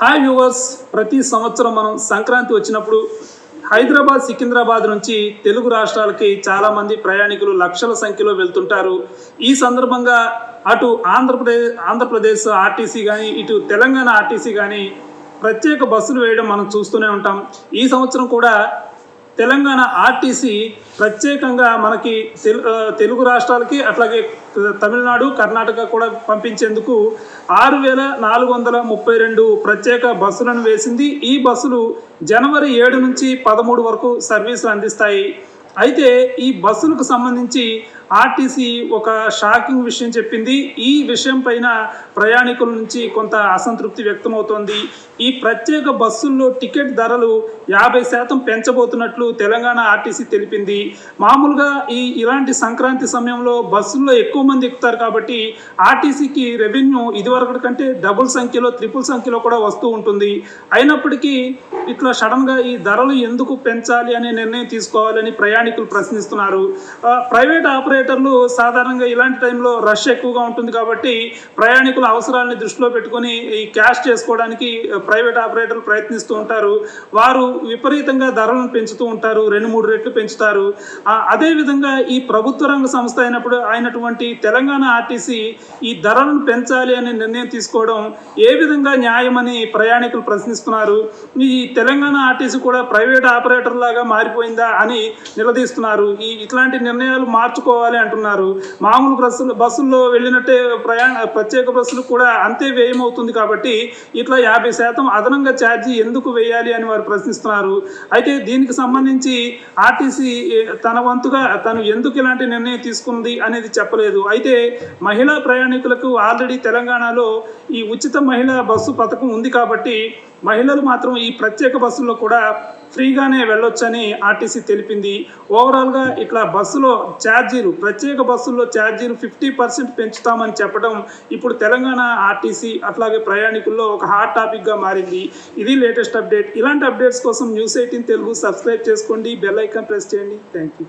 Hi viewers ప్రతి సంవత్సరం మనం సంక్రాంతి వచ్చినప్పుడు హైదరాబాద్ సికింద్రాబాద్ నుంచి తెలుగు రాష్ట్రాలకి చాలామంది ప్రయాణికులు లక్షల సంఖ్యలో వెళ్తుంటారు. ఈ సందర్భంగా అటు ఆంధ్రప్రదేశ్ ఆంధ్రప్రదేశ్ ఆర్టీసీ కానీ ఇటు తెలంగాణ ఆర్టీసీ కానీ ప్రత్యేక బస్సులు వేయడం మనం చూస్తూనే ఉంటాం. ఈ సంవత్సరం కూడా తెలంగాణ ఆర్టీసీ ప్రత్యేకంగా మనకి తెలు తెలుగు రాష్ట్రాలకి అట్లాగే తమిళనాడు కర్ణాటక కూడా పంపించేందుకు ఆరు వేల నాలుగు వందల ముప్పై రెండు ప్రత్యేక బస్సులను వేసింది. ఈ బస్సులు జనవరి ఏడు నుంచి పదమూడు వరకు సర్వీసులు అందిస్తాయి. అయితే ఈ బస్సులకు సంబంధించి ఆర్టీసీ ఒక షాకింగ్ విషయం చెప్పింది. ఈ విషయం పైన ప్రయాణికుల నుంచి కొంత అసంతృప్తి వ్యక్తమవుతోంది. ఈ ప్రత్యేక బస్సుల్లో టికెట్ ధరలు యాభై శాతం పెంచబోతున్నట్లు తెలంగాణ ఆర్టీసీ తెలిపింది. మామూలుగా ఈ ఇలాంటి సంక్రాంతి సమయంలో బస్సుల్లో ఎక్కువ మంది ఎక్కుతారు కాబట్టి ఆర్టీసీకి రెవెన్యూ ఇదివరకటి కంటే డబుల్ సంఖ్యలో త్రిపుల్ సంఖ్యలో కూడా వస్తూ ఉంటుంది. అయినప్పటికీ ఇట్లా సడన్గా ఈ ధరలు ఎందుకు పెంచాలి అనే నిర్ణయం తీసుకోవాలని ప్రయాణికులు ప్రశ్నిస్తున్నారు. ప్రైవేట్ ఆపరేటర్లు సాధారణంగా ఇలాంటి టైంలో రష్ ఎక్కువగా ఉంటుంది కాబట్టి ప్రయాణికుల అవసరాలని దృష్టిలో పెట్టుకొని ఈ క్యాష్ చేసుకోవడానికి ప్రైవేట్ ఆపరేటర్లు ప్రయత్నిస్తూ ఉంటారు. వారు విపరీతంగా ధరలను పెంచుతూ ఉంటారు రెండు మూడు రెట్లు పెంచుతారు. అదేవిధంగా ఈ ప్రభుత్వ రంగ సంస్థ అయినప్పుడు అయినటువంటి తెలంగాణ ఆర్టీసీ ఈ ధరలను పెంచాలి అనే నిర్ణయం తీసుకోవడం ఏ విధంగా న్యాయమని ప్రయాణికులు ప్రశ్నిస్తున్నారు. ఈ తెలంగాణ ఆర్టీసీ కూడా ప్రైవేట్ ఆపరేటర్ లాగా మారిపోయిందా అని నిలదీస్తున్నారు. ఈ ఇట్లాంటి నిర్ణయాలు మార్చుకోవాలి అంటున్నారు. మామూలు బస్సులు బస్సుల్లో వెళ్ళినట్టే ప్రయాణ ప్రత్యేక బస్సులు కూడా అంతే వ్యయం అవుతుంది కాబట్టి ఇట్లా యాభై శాతం అదనంగా ఛార్జీ ఎందుకు వేయాలి అని వారు ప్రశ్నిస్తున్నారు. అయితే దీనికి సంబంధించి ఆర్టీసీ తన వంతుగా తను ఎందుకు ఇలాంటి నిర్ణయం తీసుకుంది అనేది చెప్పలేదు. అయితే మహిళా ప్రయాణికులకు ఆల్రెడీ తెలంగాణలో ఈ ఉచిత మహిళా బస్సు పథకం ఉంది కాబట్టి మహిళలు మాత్రం ఈ ప్రత్యేక బస్సుల్లో కూడా ఫ్రీగానే వెళ్ళొచ్చని ఆర్టీసీ తెలిపింది. ఓవరాల్గా ఇట్లా బస్సులో ఛార్జీలు ప్రత్యేక బస్సుల్లో ఛార్జీలు ఫిఫ్టీ పర్సెంట్ పెంచుతామని చెప్పడం ఇప్పుడు తెలంగాణ ఆర్టీసీ అట్లాగే ప్రయాణికుల్లో ఒక హాట్ టాపిక్గా మారింది. ఇది లేటెస్ట్ అప్డేట్ ఇలాంటి అప్డేట్స్ కోసం న్యూస్ ఎయిటీన్ తెలుగు సబ్స్క్రైబ్ చేసుకోండి. బెల్ ఐకాన్ ప్రెస్ చేయండి. Thank you